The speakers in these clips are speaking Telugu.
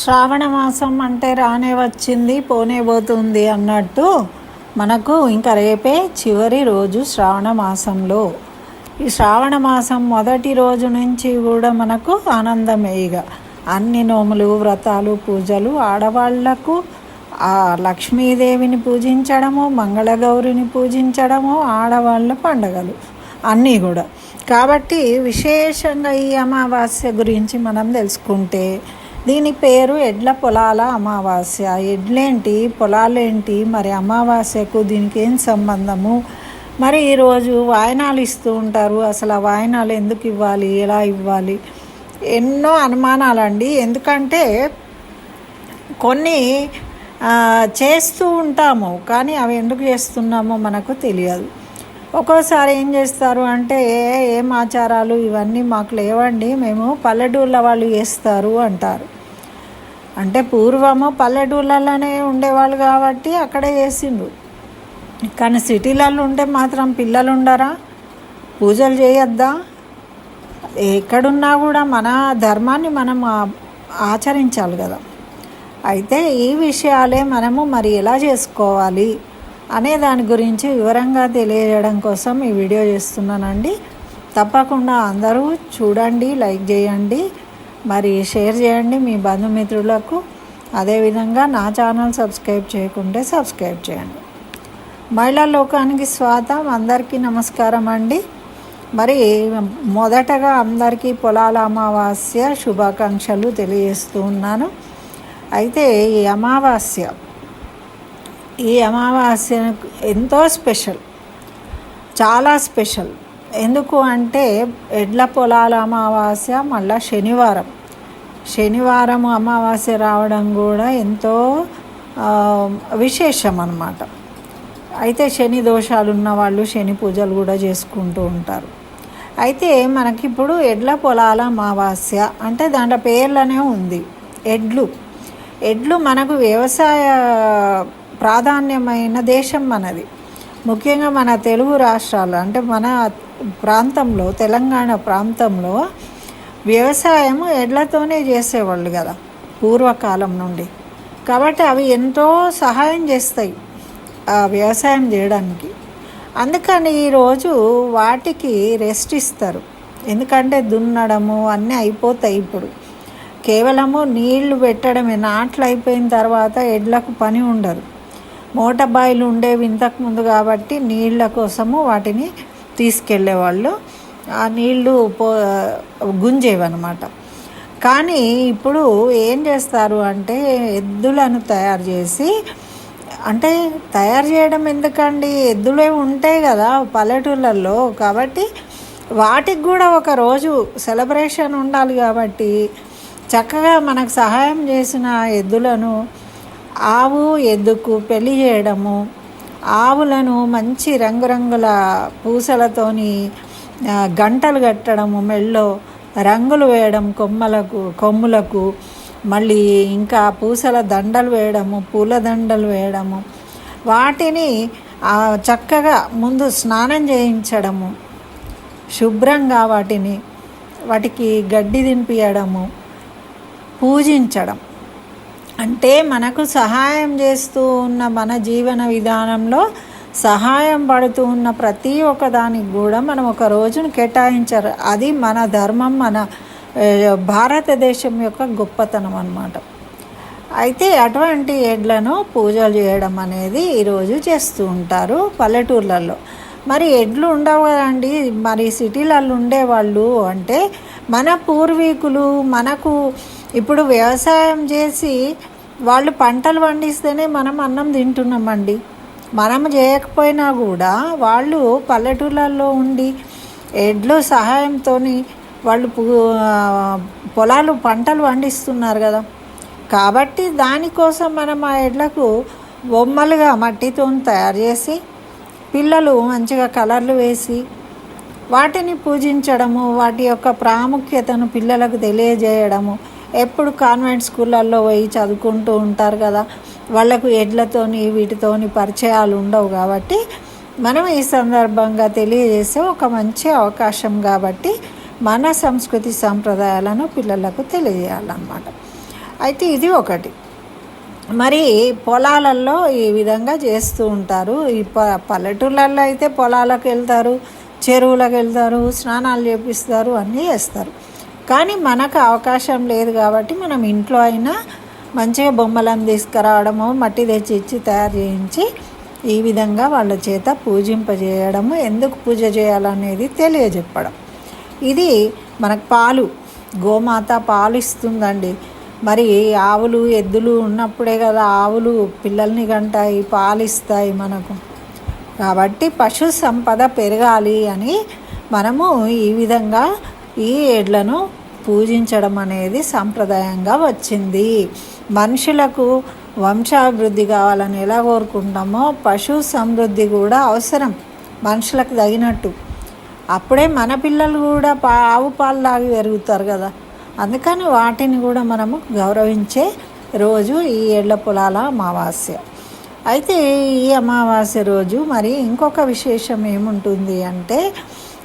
శ్రావణ మాసం అంటే రానే వచ్చింది పోనే పోతుంది అన్నట్టు మనకు ఇంకా రేపే చివరి రోజు శ్రావణ మాసంలో. ఈ శ్రావణ మాసం మొదటి రోజు నుంచి కూడా మనకు ఆనందమే ఇక. అన్ని నోములు వ్రతాలు పూజలు ఆడవాళ్ళకు ఆ లక్ష్మీదేవిని పూజించడము మంగళగౌరిని పూజించడము ఆడవాళ్ళ పండగలు అన్నీ కూడా. కాబట్టి విశేషంగా ఈ అమావాస్య గురించి మనం తెలుసుకుంటే దీని పేరు ఎడ్ల పొలాల అమావాస్య. ఎడ్లేంటి పొలాలేంటి మరి అమావాస్యకు దీనికి ఏం సంబంధము? మరి ఈరోజు వాయనాలు ఇస్తూ ఉంటారు. అసలు ఆ వాయనాలు ఎందుకు ఇవ్వాలి? ఎలా ఇవ్వాలి? ఎన్నో అనుమానాలండి. ఎందుకంటే కొన్ని చేస్తూ ఉంటాము కానీ అవి ఎందుకు చేస్తున్నామో మనకు తెలియదు. ఒక్కోసారి ఏం చేస్తారు అంటే "ఏ- ఏం ఆచారాలు ఇవన్నీ మాకు లేవండి మేము పల్లెటూళ్ళ వాళ్ళు చేస్తారు అంటారు. అంటే పూర్వము పల్లెటూళ్ళలోనే ఉండేవాళ్ళు కాబట్టి అక్కడే చేసిండ్రు. కానీ సిటీలలో ఉంటే మాత్రం పిల్లలు ఉండరా పూజలు చేయొద్దా? ఎక్కడున్నా కూడా మన ధర్మాన్ని మనం ఆచరించాలి కదా. అయితే ఈ విషయాలే మనము మరి ఎలా చేసుకోవాలి అనే దాని గురించి వివరంగా తెలియజేయడం కోసం ఈ వీడియో చేస్తున్నానండి. తప్పకుండా అందరూ చూడండి లైక్ చేయండి. మరి షేర్ చేయండి మీ బంధుమిత్రులకు. అదేవిధంగా నా ఛానల్ సబ్స్క్రైబ్ చేయకుంటే సబ్స్క్రైబ్ చేయండి. మహిళా లోకానికి స్వాగతం. అందరికీ నమస్కారం అండి. మరి మొదటగా అందరికీ పొలాల అమావాస్య శుభాకాంక్షలు తెలియజేస్తూ ఉన్నాను. అయితే ఈ అమావాస్య ఈ అమావాస్య ఎంతో స్పెషల్ చాలా స్పెషల్. ఎందుకు అంటే ఎడ్ల పొలాల అమావాస్య మళ్ళా శనివారం. శనివారం అమావాస్య రావడం కూడా ఎంతో విశేషం అన్నమాట. అయితే శని దోషాలు ఉన్న వాళ్ళు శని పూజలు కూడా చేసుకుంటూ ఉంటారు. అయితే మనకిప్పుడు ఎడ్ల పొలాల అమావాస్య అంటే దాంట్లో పేర్లనే ఉంది. ఎడ్లు. ఎడ్లు మనకు వ్యవసాయ ప్రాధాన్యమైన దేశం మనది. ముఖ్యంగా మన తెలుగు రాష్ట్రాలు అంటే మన ప్రాంతంలో తెలంగాణ ప్రాంతంలో వ్యవసాయం ఎడ్లతోనే చేసేవాళ్ళు కదా పూర్వకాలం నుండి. కాబట్టి అవి ఎంతో సహాయం చేస్తాయి ఆ వ్యవసాయం చేయడానికి. అందుకని ఈరోజు వాటికి రెస్ట్ ఇస్తారు. ఎందుకంటే దున్నడము అన్నీ అయిపోతాయి ఇప్పుడు. కేవలము నీళ్ళు పెట్టడమే నాట్లు అయిపోయిన తర్వాత ఎడ్లకు పని ఉండదు. మోటబాయిలు ఉండేవి ఇంతకుముందు కాబట్టి నీళ్ళ కోసము వాటిని తీసుకెళ్ళేవాళ్ళు ఆ నీళ్ళు పో గుంజేవన్నమాట. కానీ ఇప్పుడు ఏం చేస్తారు అంటే ఎద్దులను తయారు చేసి అంటే తయారు చేయడం ఎందుకండి? ఎద్దులే ఉంటాయి కదా పల్లెటూళ్ళల్లో కాబట్టి వాటికి కూడా ఒక రోజు సెలబ్రేషన్ ఉండాలి కాబట్టి చక్కగా మనకు సహాయం చేసిన ఎద్దులను ఆవు ఎద్దుకు పెళ్ళి చేయడము ఆవులను మంచి రంగురంగుల పూసలతోని గంటలు కట్టడము మెళ్ళో రంగులు వేయడం కొమ్మలకు కొమ్ములకు మళ్ళీ ఇంకా పూసల దండలు వేయడము పూల దండలు వేయడము. వాటిని చక్కగా ముందు స్నానం చేయించడము. శుభ్రంగా వాటిని వాటికి గడ్డి తినిపించడము పూజించడం. అంటే మనకు సహాయం చేస్తూ ఉన్న మన జీవన విధానంలో సహాయం పడుతూ ఉన్న ప్రతి ఒక్క దానికి కూడా మనం ఒక రోజును కేటాయించారు. అది మన ధర్మం మన భారతదేశం యొక్క గొప్పతనం అన్నమాట. అయితే అటువంటి ఎడ్లను పూజలు చేయడం అనేది ఈరోజు చేస్తూ ఉంటారు పల్లెటూర్లలో. మరి ఎడ్లు ఉండవు కదండి. మరి సిటీలలో ఉండేవాళ్ళు అంటే మన పూర్వీకులు మనకు ఇప్పుడు వ్యవసాయం చేసి వాళ్ళు పంటలు పండిస్తేనే మనం అన్నం తింటున్నామండి. మనం చేయకపోయినా కూడా వాళ్ళు పల్లెటూళ్ళల్లో ఉండి ఎడ్లు సహాయంతో వాళ్ళు పొలాలు పంటలు పండిస్తున్నారు కదా. కాబట్టి దానికోసం మనం ఆ ఎడ్లకు బొమ్మలుగా మట్టితో తయారు చేసి పిల్లలు మంచిగా కలర్లు వేసి వాటిని పూజించడము వాటి యొక్క ప్రాముఖ్యతను పిల్లలకు తెలియజేయడము ఎప్పుడు కాన్వెంట్ స్కూళ్ళల్లో పోయి చదువుకుంటూ ఉంటారు కదా వాళ్ళకు ఎడ్లతోని వీటితోని పరిచయాలు ఉండవు కాబట్టి మనం ఈ సందర్భంగా తెలియజేసే ఒక మంచి అవకాశం కాబట్టి మన సంస్కృతి సాంప్రదాయాలను పిల్లలకు తెలియజేయాలన్నమాట. అయితే ఇది ఒకటి. మరి పొలాలలో ఈ విధంగా చేస్తూ ఉంటారు. ఈ ప పల్లెటూళ్ళల్లో అయితే పొలాలకు వెళ్తారు చెరువులకు వెళ్తారు స్నానాలు చేపిస్తారు అన్నీ చేస్తారు. కానీ మనకు అవకాశం లేదు కాబట్టి మనం ఇంట్లో అయినా మంచిగా బొమ్మలను తీసుకురావడము మట్టి తెచ్చి ఇచ్చి తయారు చేయించి ఈ విధంగా వాళ్ళ చేత పూజింపజేయడము ఎందుకు పూజ చేయాలనేది తెలియజెప్పడం. ఇది మనకు పాలు గోమాత పాలు ఇస్తుందండి. మరి ఆవులు ఎద్దులు ఉన్నప్పుడే కదా ఆవులు పిల్లల్ని కంటాయి పాలు ఇస్తాయి మనకు. కాబట్టి పశు సంపద పెరగాలి అని మనము ఈ విధంగా ఈ ఏడ్లను పూజించడం అనేది సాంప్రదాయంగా వచ్చింది. మనుషులకు వంశాభివృద్ధి కావాలని ఎలా కోరుకుంటామో పశు సమృద్ధి కూడా అవసరం మనుషులకు తగినట్టు. అప్పుడే మన పిల్లలు కూడా పా ఆవు పాలు లాగి పెరుగుతారు కదా. అందుకని వాటిని కూడా మనము గౌరవించే రోజు ఈ ఏళ్ళ పొలాల అమావాస్య. అయితే ఈ అమావాస్య రోజు మరి ఇంకొక విశేషం ఏముంటుంది అంటే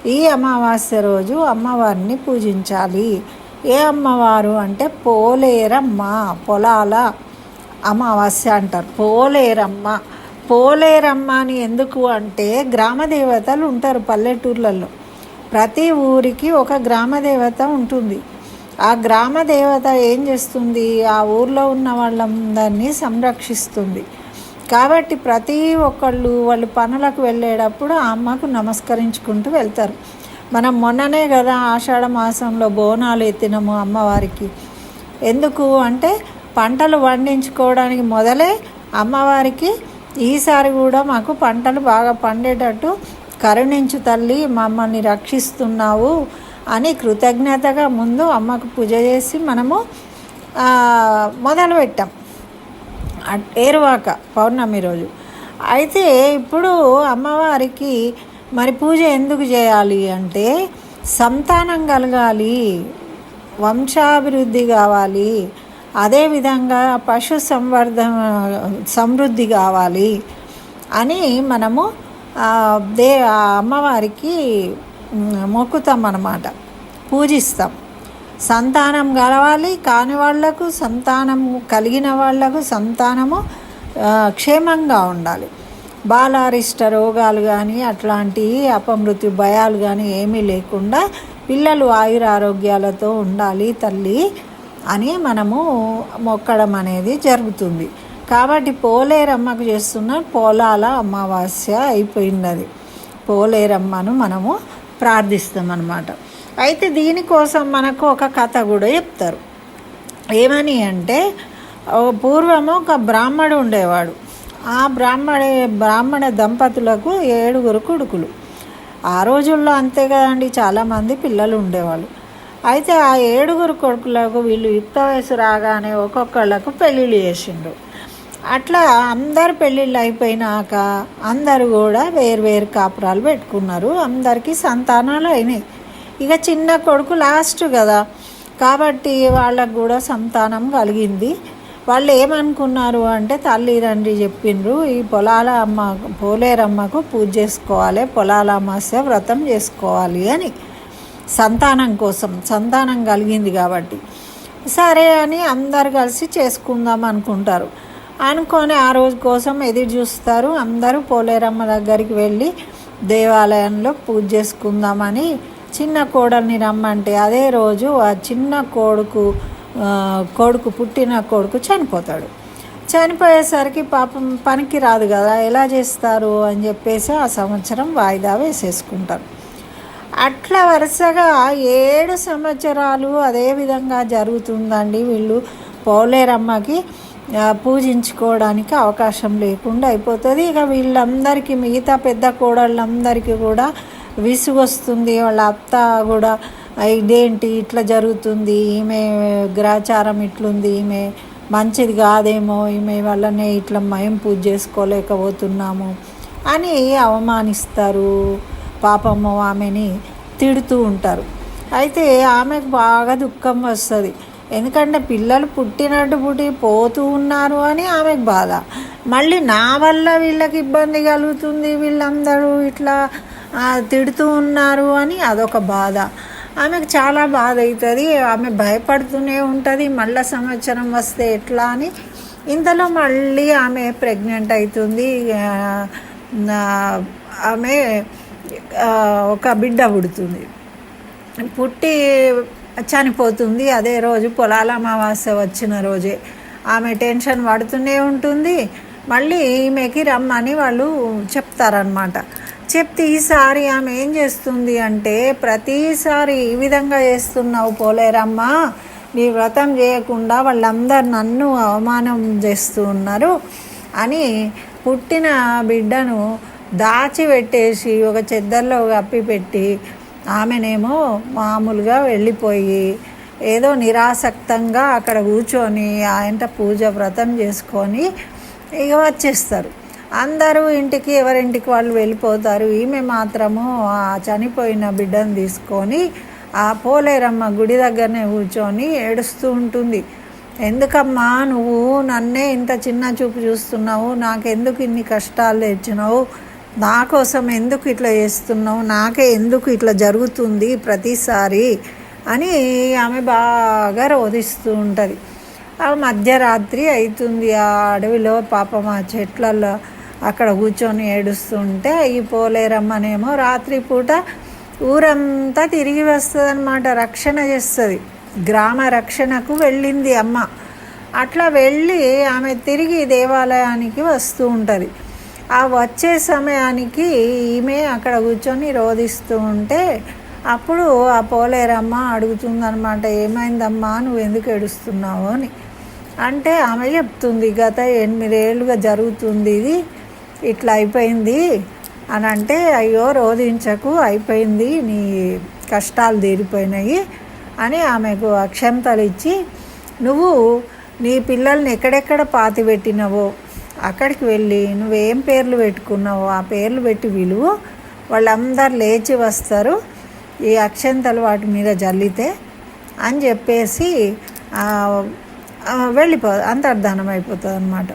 ఈ అమావాస్య రోజు అమ్మవారిని పూజించాలి. ఏ అమ్మవారు అంటే పోలేరమ్మ పొలాల అమావాస్య అంటారు. పోలేరమ్మ. పోలేరమ్మ అని ఎందుకు అంటే గ్రామ దేవతలు ఉంటారు పల్లెటూర్లలో. ప్రతి ఊరికి ఒక గ్రామ దేవత ఉంటుంది. ఆ గ్రామదేవత ఏం చేస్తుంది? ఆ ఊర్లో ఉన్న వాళ్ళందరినీ సంరక్షిస్తుంది. కాబట్టి ప్రతి ఒక్కళ్ళు వాళ్ళు పనులకు వెళ్ళేటప్పుడు ఆ అమ్మకు నమస్కరించుకుంటూ వెళ్తారు. మనం మొన్ననే కదా ఆషాఢ మాసంలో బోనాలు ఎత్తినము అమ్మవారికి. ఎందుకు అంటే పంటలు పండించుకోవడానికి మొదలే అమ్మవారికి ఈసారి కూడా మాకు పంటలు బాగా పండేటట్టు కరుణించు తల్లి మమ్మల్ని రక్షిస్తున్నావు అని కృతజ్ఞతగా ముందు అమ్మకు పూజ చేసి మనము మొదలుపెట్టాం. ఏరువాక పౌర్ణమి రోజు. అయితే ఇప్పుడు అమ్మవారికి మరి పూజ ఎందుకు చేయాలి అంటే సంతానం కలగాలి వంశాభివృద్ధి కావాలి అదేవిధంగా పశు సంవర్ధ సమృద్ధి కావాలి అని మనము దే అమ్మవారికి మొక్కుతాం అన్నమాట. పూజిస్తాం. సంతానం కలవాలి కాని వాళ్ళకు సంతానం కలిగిన వాళ్ళకు సంతానము క్షేమంగా ఉండాలి. బాలారిష్ట రోగాలు కానీ అట్లాంటి అపమృత్యు భయాలు కానీ ఏమీ లేకుండా పిల్లలు ఆయుర ఆరోగ్యాలతో ఉండాలి తల్లి అని మనము మొక్కడం అనేది జరుగుతుంది. కాబట్టి పోలేరమ్మకు చేస్తున్న పోలాల అమావాస్య అయిపోయినది. పోలేరమ్మను మనము ప్రార్థిస్తాం అన్నమాట అయితే దీనికోసం మనకు ఒక కథ కూడా చెప్తారు. ఏమని అంటే పూర్వము ఒక బ్రాహ్మడు ఉండేవాడు. ఆ బ్రాహ్మణ బ్రాహ్మణ దంపతులకు ఏడుగురు కొడుకులు. ఆ రోజుల్లో అంతే కదండి చాలామంది పిల్లలు ఉండేవాళ్ళు. అయితే ఆ ఏడుగురు కొడుకులకు వీళ్ళు యుక్త వయసు రాగానే ఒక్కొక్కళ్ళకు పెళ్ళిళ్ళు చేసిండ్రు. అట్లా అందరు పెళ్ళిళ్ళు అయిపోయినాక అందరు కూడా వేరు వేరు కాపురాలు పెట్టుకున్నారు. అందరికీ సంతానాలు అయినాయి. ఇక చిన్న కొడుకు లాస్ట్ కదా. కాబట్టి వాళ్ళకు కూడా సంతానం కలిగింది. వాళ్ళు ఏమనుకున్నారు అంటే తల్లి తండ్రి చెప్పిండ్రు. ఈ పొలాల అమ్మ పోలేరమ్మకు పూజ చేసుకోవాలి పొలాల అమాస్య వ్రతం చేసుకోవాలి అని. సంతానం కోసం సంతానం కలిగింది కాబట్టి. సరే అని అందరు కలిసి చేసుకుందాం అనుకుంటారు. అనుకొని ఆ రోజు కోసం ఎదురు చూస్తారు. అందరూ పోలేరమ్మ దగ్గరికి వెళ్ళి దేవాలయంలో పూజ చేసుకుందామని చిన్న కోడల్ని రమ్మంటే అదే రోజు ఆ చిన్న కొడుకు కొడుకు పుట్టిన కొడుకు చనిపోతాడు. చనిపోయేసరికి పాపం పనికి రాదు కదా ఎలా చేస్తారు అని చెప్పేసి ఆ సంవత్సరం వాయిదా వేసేసుకుంటారు. అట్లా వరుసగా ఏడు సంవత్సరాలు అదే విధంగా జరుగుతుందండి. వీళ్ళు పోలేరమ్మకి పూజించుకోవడానికి అవకాశం లేకుండా అయిపోతుంది. ఇక వీళ్ళందరికీ మిగతా పెద్ద కోడళ్ళందరికీ కూడా విసుగొస్తుంది వాళ్ళ అత్త కూడా ఇదేంటి ఇట్లా జరుగుతుంది ఈమె గ్రాచారం ఇట్లుంది ఈమె మంచిది కాదేమో ఈమె వల్లనే ఇట్లా మేము పూజ చేసుకోలేకపోతున్నాము అని అవమానిస్తారు. పాపము ఆమెని తిడుతూ ఉంటారు. అయితే ఆమెకు బాగా దుఃఖం వస్తుంది. ఎందుకంటే పిల్లలు పుట్టినట్టు పుట్టి పోతూ ఉన్నారు అని ఆమెకు బాధ. మళ్ళీ నా వల్ల వీళ్ళకి ఇబ్బంది కలుగుతుంది వీళ్ళందరూ ఇట్లా తిడుతూ ఉన్నారు అని అదొక బాధ. ఆమెకు చాలా బాధ అవుతుంది ఆమె భయపడుతూనే ఉంటుంది. మళ్ళీ సంవత్సరం వస్తే ఎట్లా అని ఇంతలో మళ్ళీ ఆమె ప్రెగ్నెంట్ అవుతుంది ఆమె ఒక బిడ్డ పుడుతుంది. పుట్టి చనిపోతుంది. అదే రోజు పొలాల అమావాస్య వచ్చిన రోజే. ఆమె టెన్షన్ పడుతూనే ఉంటుంది. మళ్ళీ ఈమెకి రమ్మని వాళ్ళు చెప్తారనమాట చెప్తే ఈసారి ఆమె ఏం చేస్తుంది అంటే ప్రతిసారి ఈ విధంగా చేస్తున్నావు పోలేరమ్మా నీ వ్రతం చేయకుండా వాళ్ళందరు నన్ను అవమానం చేస్తూ ఉన్నారు అని పుట్టిన బిడ్డను దాచిపెట్టేసి ఒక చెద్దర్లో కప్పి పెట్టి ఆమెనేమో మామూలుగా వెళ్ళిపోయి ఏదో నిరాసక్తంగా అక్కడ కూర్చొని ఆయంట పూజ వ్రతం చేసుకొని ఇక వచ్చేస్తారు. అందరూ ఇంటికి ఎవరింటికి వాళ్ళు వెళ్ళిపోతారు. ఈమె మాత్రము ఆ చనిపోయిన బిడ్డను తీసుకొని ఆ పోలేరమ్మ గుడి దగ్గరనే కూర్చొని ఏడుస్తూ ఉంటుంది. ఎందుకమ్మా నువ్వు నన్నే ఇంత చిన్న చూపు చూస్తున్నావు? నాకెందుకు ఇన్ని కష్టాలు తెచ్చినావు? నా కోసం ఎందుకు ఇట్లా చేస్తున్నావు? నాకే ఎందుకు ఇట్లా జరుగుతుంది ప్రతిసారి? అని ఆమె బాగా రోధిస్తూ ఉంటుంది. ఆ మధ్యరాత్రి అవుతుంది ఆ అడవిలో పాపం ఆ చెట్లలో అక్కడ కూర్చొని ఏడుస్తుంటే ఈ పోలేరమ్మనేమో రాత్రిపూట ఊరంతా తిరిగి వస్తుంది అనమాట రక్షణ చేస్తుంది. గ్రామ రక్షణకు వెళ్ళింది అమ్మ. అట్లా వెళ్ళి ఆమె తిరిగి దేవాలయానికి వస్తూ ఉంటుంది. ఆ వచ్చే సమయానికి ఈమె అక్కడ కూర్చొని రోధిస్తూ ఉంటే అప్పుడు ఆ పోలేరమ్మ అడుగుతుందనమాట ఏమైందమ్మా నువ్వు ఎందుకు ఏడుస్తున్నావు? అని. అంటే ఆమె చెప్తుంది గత ఎనిమిదేళ్ళుగా జరుగుతుంది ఇది. ఇట్లా అయిపోయింది అని అంటే అయ్యో రోధించకు అయిపోయింది నీ కష్టాలు తీరిపోయినాయి అని ఆమెకు అక్షంతలు ఇచ్చి నువ్వు నీ పిల్లల్ని ఎక్కడెక్కడ పాతి పెట్టినవో అక్కడికి వెళ్ళి నువ్వేం పేర్లు పెట్టుకున్నావో ఆ పేర్లు పెట్టి విలువ వాళ్ళందరు లేచి వస్తారు ఈ అక్షంతలు వాటి మీద జల్లితే అని చెప్పేసి వెళ్ళిపో అంతర్ధానం అయిపోతుంది అనమాట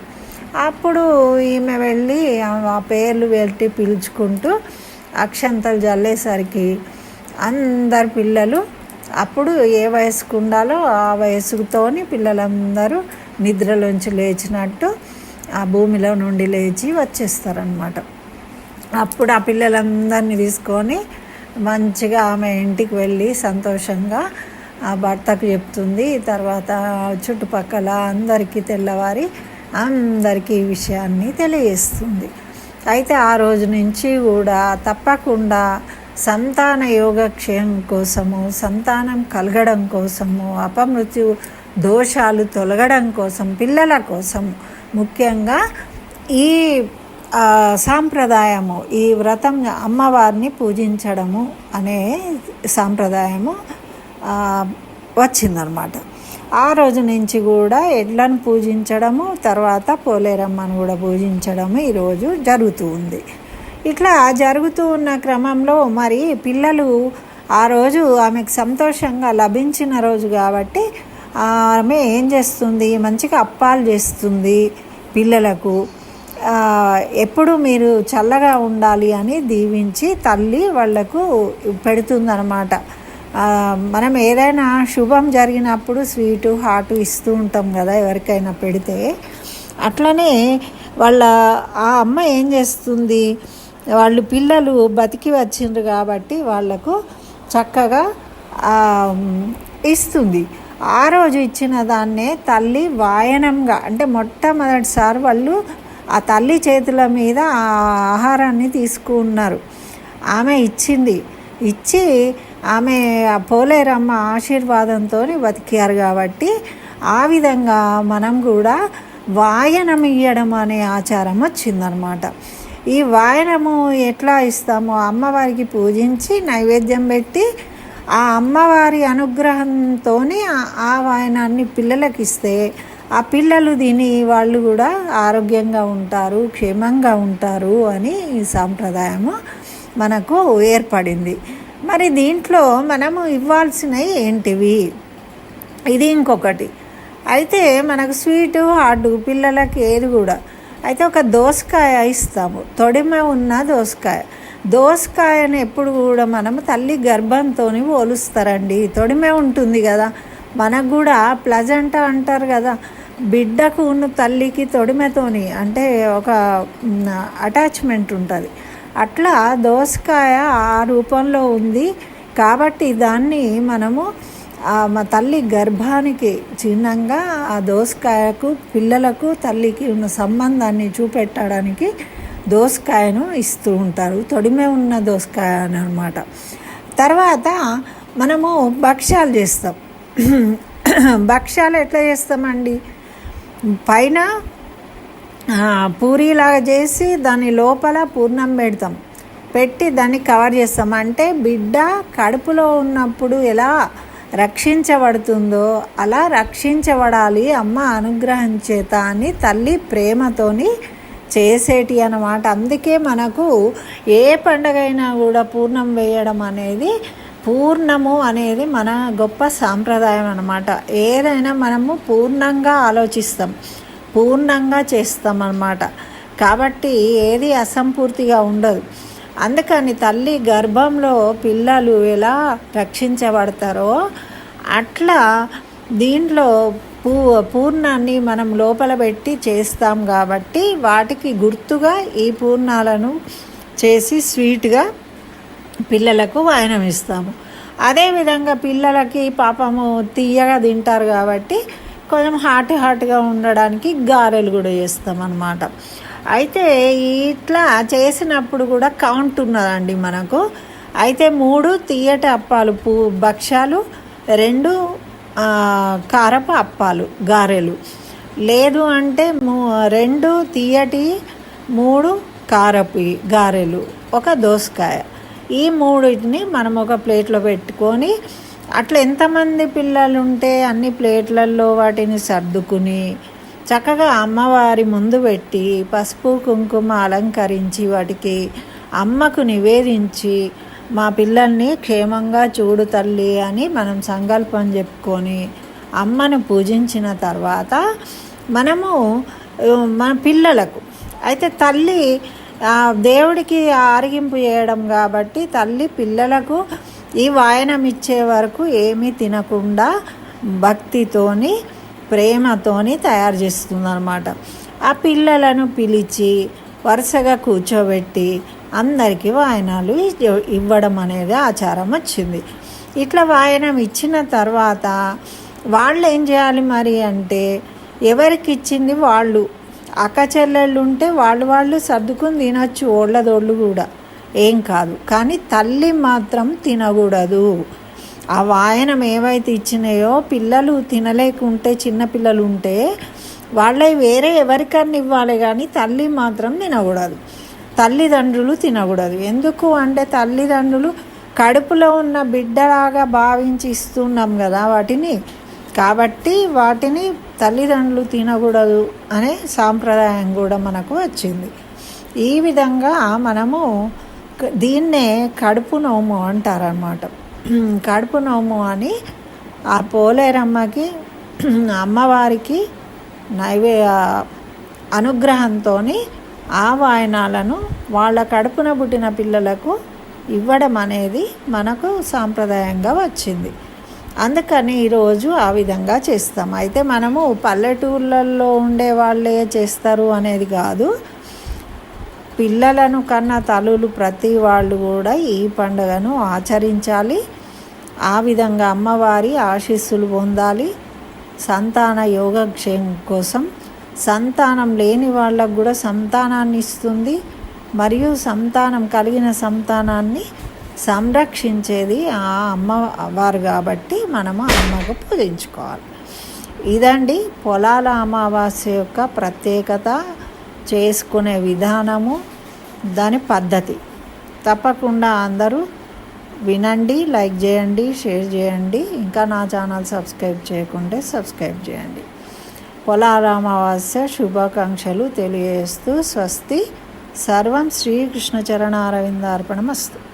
అప్పుడు ఈమె వెళ్ళి ఆ- పేర్లు పెట్టి పిలుచుకుంటూ అక్షంతలు జల్లేసరికి అందరు పిల్లలు అప్పుడు ఏ వయసుకు ఉండాలో ఆ వయసుతోని పిల్లలందరూ నిద్రలోంచి లేచినట్టు ఆ భూమిలో నుండి లేచి వచ్చేస్తారనమాట అప్పుడు ఆ పిల్లలందరినీ తీసుకొని మంచిగా ఆమె ఇంటికి వెళ్ళి సంతోషంగా ఆ భర్తకు చెప్తుంది. తర్వాత చుట్టుపక్కల అందరికీ తెల్లవారి అందరికీ ఈ విషయాన్ని తెలియజేస్తుంది. అయితే ఆ రోజు నుంచి కూడా తప్పకుండా సంతాన యోగక్షయం కోసము సంతానం కలగడం కోసము అపమృత్యు దోషాలు తొలగడం కోసం పిల్లల కోసం ముఖ్యంగా ఈ సాంప్రదాయము ఈ వ్రతం అమ్మవారిని పూజించడము అనే సాంప్రదాయము వచ్చిందనమాట ఆ రోజు నుంచి కూడా ఎడ్లను పూజించడము తర్వాత పోలేరమ్మను కూడా పూజించడము ఈరోజు జరుగుతూ ఉంది. ఇట్లా జరుగుతూ ఉన్న క్రమంలో మరి పిల్లలు ఆ రోజు ఆమెకు సంతోషంగా లభించిన రోజు కాబట్టి ఆమె ఏం చేస్తుంది? మంచిగా అప్పాలు చేస్తుంది పిల్లలకు. ఎప్పుడు మీరు చల్లగా ఉండాలి అని దీవించి తల్లి వాళ్ళకు పెడుతుందన్నమాట. మనం ఏదైనా శుభం జరిగినప్పుడు స్వీటు హాటు ఇస్తూ ఉంటాం కదా ఎవరికైనా పెడితే. అట్లనే వాళ్ళ ఆ అమ్మ ఏం చేస్తుంది? వాళ్ళు పిల్లలు బతికి వచ్చిండ్రు కాబట్టి వాళ్ళకు చక్కగా ఇస్తుంది. ఆ రోజు ఇచ్చిన దాన్నే తల్లి వాయనంగా అంటే మొట్టమొదటిసారి వాళ్ళు ఆ తల్లి చేతుల మీద ఆ ఆహారాన్ని తీసుకున్నారు. ఆమె ఇచ్చింది. ఇచ్చి ఆమె ఆ పోలేరమ్మ ఆశీర్వాదంతో బతికారు కాబట్టి ఆ విధంగా మనం కూడా వాయనం ఇవ్వడం అనే ఆచారం వచ్చిందనమాట ఈ వాయనము ఎట్లా ఇస్తామో అమ్మవారికి పూజించి నైవేద్యం పెట్టి ఆ అమ్మవారి అనుగ్రహంతో ఆ వాయనాన్ని పిల్లలకి ఇస్తే ఆ పిల్లలు తిని వాళ్ళు కూడా ఆరోగ్యంగా ఉంటారు క్షేమంగా ఉంటారు అని ఈ సాంప్రదాయము మనకు ఏర్పడింది. మరి దీంట్లో మనము ఇవ్వాల్సినవి ఏంటివి? ఇది ఇంకొకటి. అయితే మనకు స్వీటు హార్డు పిల్లలకి ఏది కూడా. అయితే ఒక దోసకాయ ఇస్తాము. తొడిమ ఉన్న దోసకాయ. దోసకాయను ఎప్పుడు కూడా మనము తల్లి గర్భంతో పోలుస్తారండి. తొడిమే ఉంటుంది కదా. మనకు కూడా ప్లజెంట్ అంటారు కదా. బిడ్డకు ఉన్న తల్లికి తొడిమెతోని అంటే ఒక అటాచ్మెంట్ ఉంటుంది. అట్లా దోసకాయ ఆ రూపంలో ఉంది కాబట్టి దాన్ని మనము మా తల్లి గర్భానికి చిహ్నంగా ఆ దోసకాయకు పిల్లలకు తల్లికి ఉన్న సంబంధాన్ని చూపెట్టడానికి దోసకాయను ఇస్తూ ఉంటారు. తొడిమే ఉన్న దోసకాయ అని అనమాట తర్వాత మనము భక్ష్యాలు చేస్తాం. భక్ష్యాలు ఎట్లా చేస్తామండి? పైన పూరీలాగా చేసి దాని లోపల పూర్ణం పెడతాం. పెట్టి దాన్ని కవర్ చేస్తాం. అంటే బిడ్డ కడుపులో ఉన్నప్పుడు ఎలా రక్షించబడుతుందో అలా రక్షించబడాలి అమ్మ అనుగ్రహం చేత అని తల్లి ప్రేమతోని చేసేటి అన్నమాట. అందుకే మనకు ఏ పండగైనా కూడా పూర్ణం వేయడం అనేది పూర్ణము అనేది మన గొప్ప సాంప్రదాయం అనమాట ఏదైనా మనము పూర్ణంగా ఆలోచిస్తాం. పూర్ణంగా చేస్తాం అన్నమాట కాబట్టి ఏది అసంపూర్తిగా ఉండదు. అందుకని తల్లి గర్భంలో పిల్లలు ఎలా రక్షించబడతారో అట్లా దీంట్లో పూ పూర్ణాన్ని మనం లోపల పెట్టి చేస్తాం కాబట్టి వాటికి గుర్తుగా ఈ పూర్ణాలను చేసి స్వీట్గా పిల్లలకు వాయనం ఇస్తాము. అదేవిధంగా పిల్లలకి పాపము తీయగా తింటారు కాబట్టి కొంచెం హాట్ హాట్గా ఉండడానికి గారెలు కూడా చేస్తాం అన్నమాట అయితే ఇట్లా చేసినప్పుడు కూడా కౌంట్ ఉన్నదండి మనకు. అయితే మూడు తీయటి అప్పాలు పూ భక్ష్యాలు రెండు కారపు అప్పాలు గారెలు. లేదు అంటే రెండు తీయటి మూడు కారపు గారెలు ఒక దోసకాయ. ఈ మూడింటిని మనం ఒక ప్లేట్లో పెట్టుకొని అట్లా ఎంతమంది పిల్లలు ఉంటే అన్ని ప్లేట్లలో వాటిని సర్దుకుని చక్కగా అమ్మవారి ముందు పెట్టి పసుపు కుంకుమ అలంకరించి వాటికి అమ్మకు నివేదించి మా పిల్లల్ని క్షేమంగా చూడు తల్లి అని మనం సంకల్పం చెప్పుకొని అమ్మను పూజించిన తర్వాత మనము మన పిల్లలకు. అయితే తల్లి దేవుడికి ఆరగింపు చేయడం కాబట్టి తల్లి పిల్లలకు ఈ వాయనమిచ్చే వరకు ఏమీ తినకుండా భక్తితోని ప్రేమతోని తయారు చేస్తుంది అనమాట ఆ పిల్లలను పిలిచి వరుసగా కూర్చోబెట్టి అందరికీ వాయనాలు ఇవ్వడం అనేది ఆచారం వచ్చింది. ఇట్లా వాయనం ఇచ్చిన తర్వాత వాళ్ళు ఏం చేయాలి మరి అంటే ఎవరికి ఇచ్చింది వాళ్ళు? అక్క చెల్లెళ్ళు ఉంటే వాళ్ళు వాళ్ళు సర్దుకుని తినచ్చు ఓళ్ళదోళ్ళు కూడా. ఏం కాదు. కానీ తల్లి మాత్రం తినకూడదు. ఆ వాయనం ఏవైతే ఇచ్చినాయో పిల్లలు తినలేకుంటే చిన్నపిల్లలు ఉంటే వాళ్ళే వేరే ఎవరికన్నా ఇవ్వాలి కానీ తల్లి మాత్రం తినకూడదు. తల్లిదండ్రులు తినకూడదు. ఎందుకు అంటే తల్లిదండ్రులు కడుపులో ఉన్న బిడ్డలాగా భావించి ఇస్తున్నాం కదా వాటిని. కాబట్టి వాటిని తల్లిదండ్రులు తినకూడదు అనే సాంప్రదాయం కూడా మనకు వచ్చింది. ఈ విధంగా మనము దీన్నే కడుపు నోము అంటారనమాట కడుపు నోము అని ఆ పోలేరమ్మకి అమ్మవారికి నైవే అనుగ్రహంతో ఆ వాయనాలను వాళ్ళ కడుపున పుట్టిన పిల్లలకు ఇవ్వడం అనేది మనకు సాంప్రదాయంగా వచ్చింది. అందుకని ఈరోజు ఆ విధంగా చేస్తాం. అయితే మనము పల్లెటూళ్ళల్లో ఉండే వాళ్ళే చేస్తారు అనేది కాదు. పిల్లలను కన్నా తల్లులు ప్రతి వాళ్ళు కూడా ఈ పండుగను ఆచరించాలి. ఆ విధంగా అమ్మవారి ఆశీస్సులు పొందాలి. సంతాన యోగక్షేమం కోసం. సంతానం లేని వాళ్ళకు కూడా సంతానాన్ని ఇస్తుంది. మరియు సంతానం కలిగిన సంతానాన్ని సంరక్షించేది ఆ అమ్మవారు కాబట్టి మనము అమ్మకు పూజించుకోవాలి. ఇదండి పొలాల అమావాస్య యొక్క ప్రత్యేకత. చేసుకునే విధానము దాని పద్ధతి. తప్పకుండా అందరూ వినండి లైక్ చేయండి షేర్ చేయండి. ఇంకా నా ఛానల్ సబ్స్క్రైబ్ చేయకుంటే సబ్స్క్రైబ్ చేయండి. పొలారామావాస్య శుభాకాంక్షలు తెలియజేస్తూ స్వస్తి. సర్వం శ్రీకృష్ణ చరణారవిందార్పణమస్తు